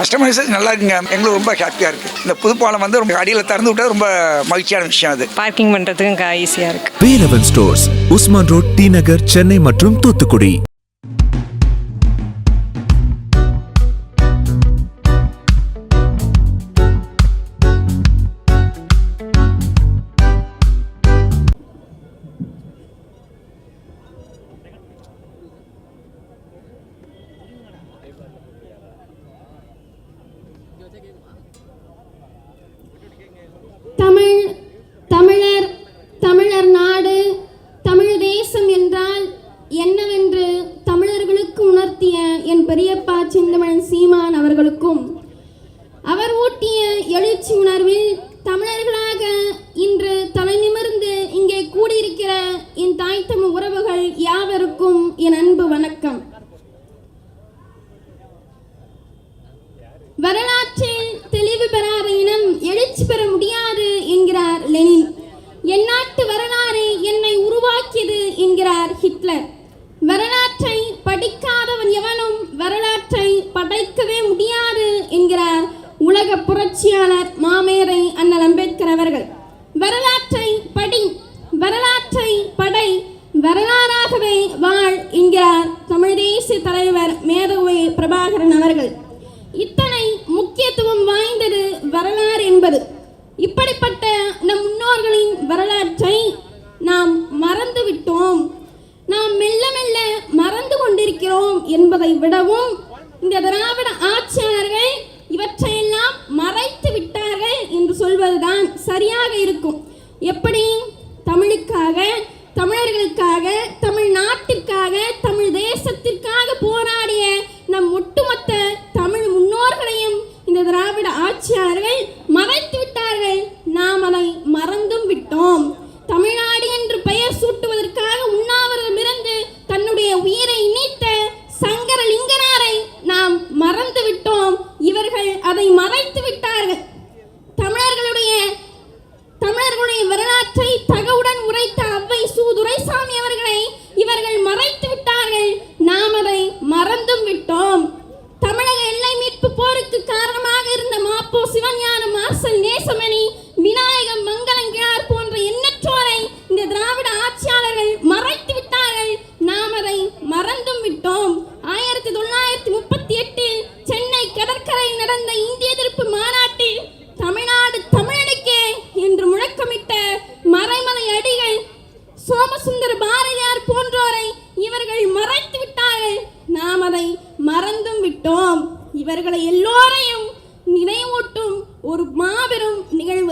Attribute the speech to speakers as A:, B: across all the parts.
A: Customisation நல்லா இருக்குங்க. எங்களுக்கு ரொம்ப ஹாப்பியாக இருக்குது இந்த புதுப்பாலம் வந்து ரொம்ப அடியில் திறந்து விட்டது ரொம்ப மகிழ்ச்சியான விஷயம் அது.
B: பார்க்கிங் பண்ணுறதுக்கும் ஈஸியாக இருக்குது
C: Velavan stores Usman road T Nagar Chennai மற்றும் தூத்துக்குடி.
D: பெரியப்பா சிந்தமன் சீமான் அவர்களுக்கும் அவர் ஊட்டிய எழுச்சி உணர்வில் தமிழர்களாக இன்று தலை நிமிர்ந்து இங்கே கூடியிருக்கிற என் தாய் தமிழ் புரட்சியாளர் மாமேரை அண்ணல் அம்பேத்கர் அவர்கள் வரலாற்றை படி வரலாற்றை படை வரலாறாகவே வாழ் என்கிறார் தமிழ் தேசிய தலைவர் மேதவை பிரபாகரன் அவர்கள். இத்தனை முக்கியத்துவம் வாய்ந்தது வரலாறு என்பது. இப்படிப்பட்ட நம் முன்னோர்களின் வரலாற்றை நாம் மறந்து விட்டோம் நாம் மெல்ல மெல்ல மறந்து கொண்டிருக்கிறோம் என்பதை விடவும் இந்த திராவிட ஆட்சியாளர்கள் இவற்றையெல்லாம் சொல்வதுதான் சரியாக இருக்கும். எப்படி? தமிழுக்காக தமிழர்களுக்காக தமிழ் நாட்டிற்காக தமிழ் தேசத்திற்காக போராடிய நம் ஒட்டுமொத்த தமிழ் முன்னோர்களையும் இந்த திராவிட ஆட்சியாளர்கள் மறைத்து விட்டார்கள் நாம் அதை மறந்தும் விட்டோம் தமிழ்நாடு என்று பெயர் சூட்டுவதற்காக உண்ணாவிரதம் இருந்து தன்னுடைய உயிரை நீத்த சங்கரலிங்கனாரை நாம் மறந்து விட்டோம் இவர்கள் அதை மறைத்து விட்டார்கள் தமிழர்களுடைய தமிழர்களுடைய வரலாற்றை தகவுடன் உரைத்த அவ்வை சு துரைசாமி அவர்களை இவர்கள் மறைத்து விட்டார்கள். நாம் அதை மறந்தும் விட்டோம். தமிழக எல்லை மீட்பு போருக்கு காரணமாக இருந்த மாப்போ சிவஞானம் மார்சல் நேசமணி விநாயகம் மங்களங்கிழார் போன்ற எண்ணற்றோரை இந்த திராவிட ஆட்சியாளர்கள் மறைத்து விட்டார்கள். நாம் அதை மறந்தும் விட்டோம். இவர்கள் மறைத்து விட்டார்கள். நாம் அதை மறந்தும் விட்டோம். இவர்களை எல்லோரையும் நினைவூட்டும் ஒரு மாபெரும் நிகழ்வு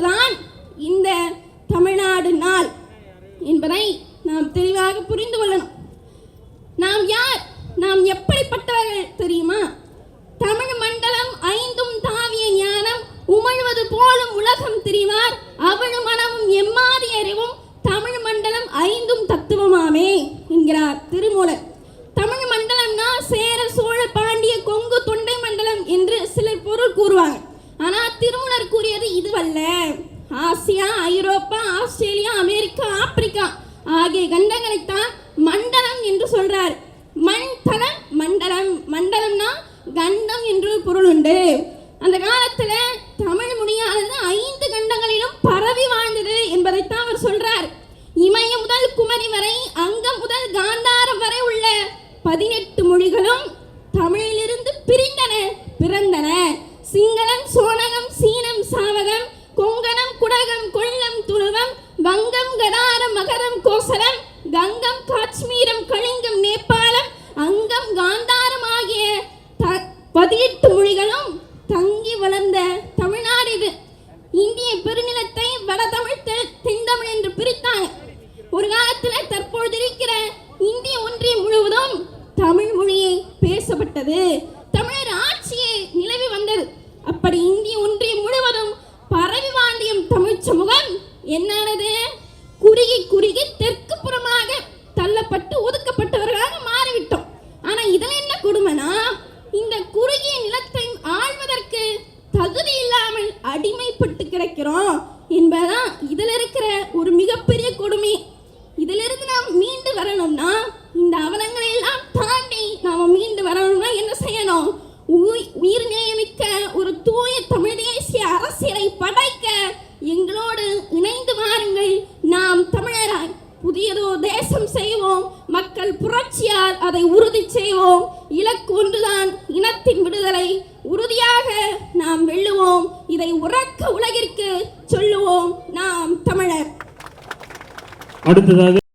D: ஐரோப்பா ஆஸ்திரேலியா அமெரிக்கா ஆப்பிரிக்கா ஆகிய கண்டங்களைத்தான் மண்டலம் என்று சொல்றார். மண் தலம் மண்டலம் மண்டலம்னா கண்டம் என்று பொருள் உண்டு. அந்த காலத்துல தமிழ் மொழியானது ஐந்து கண்டங்களிலும் பரவி வாழ்ந்தது என்பதைத்தான் அவர் சொல்றார். இமய முதல் குமரி வரை அங்கம் முதல் காந்தாரம் வரை உள்ள பதினெட்டு மொழிகளும் தமிழிலிருந்து பிரிந்தன பிறந்தன. சிங்களம் சோனகம் சீனம் சாவகம் கொங்கணம் குடகம் கொள்ளம் துளுவம் வங்கம் கடாரம் மகரம் கோசரம் கங்கம் காஷ்மீரம் கலிங்கம் நேபாளம் அங்கம் காந்தாரம் ஆகிய பதினெட்டு மொழிகளும் தங்கி வளர்ந்த தமிழ்நாடு இது. இந்திய பெருநிலத்தை வடதமிழ் தெ- தென்தமிழ் என்று பிரித்தாங்க ஒரு காலத்துல தற்பொழுது இருக்கிற இந்திய ஒன்றியம் முழுவதும் தமிழ் மொழியை பேசப்பட்டது. தமிழர் ஆட்சியை நிலவி வந்தது. அப்படி இந்திய ஒன்றியம் முழுவதும் பரவி வாழ்ந்தியம் தமிழ் சமூகம் என்னானது? குறுகி குறுகி தெற்கு புறமாக தள்ளப்பட்டு ஒதுக்கப்பட்டவர்களாக மாறிவிட்டோம். ஆனா இதுல என்ன கொடுமைனா இந்த குறுகிய நிலத்தை ஆள்வதற்கு தகுதி இல்லாமல் அடிமைப்பட்டு கிடக்கிறோம் என்பதுதான் இதுல இருக்கிற ஒரு மிகப்பெரிய கொடுமை. இதிலிருந்து நாம் மீண்டு வரணும்னா இந்த அவலங்களை அரசியலை படைக்க எங்களோடு இணைந்து வாருங்கள். நாம் தமிழராய் புதியதோ தேசம் செய்வோம். மக்கள் புரட்சியால் அதை உறுதி செய்வோம். இலக்கு ஒன்றுதான் இனத்தின் விடுதலை. உறுதியாக நாம் வெல்லுவோம். இதை உறக்க உலகிற்கு சொல்லுவோம். நாம் தமிழர்.
E: அடுத்ததாக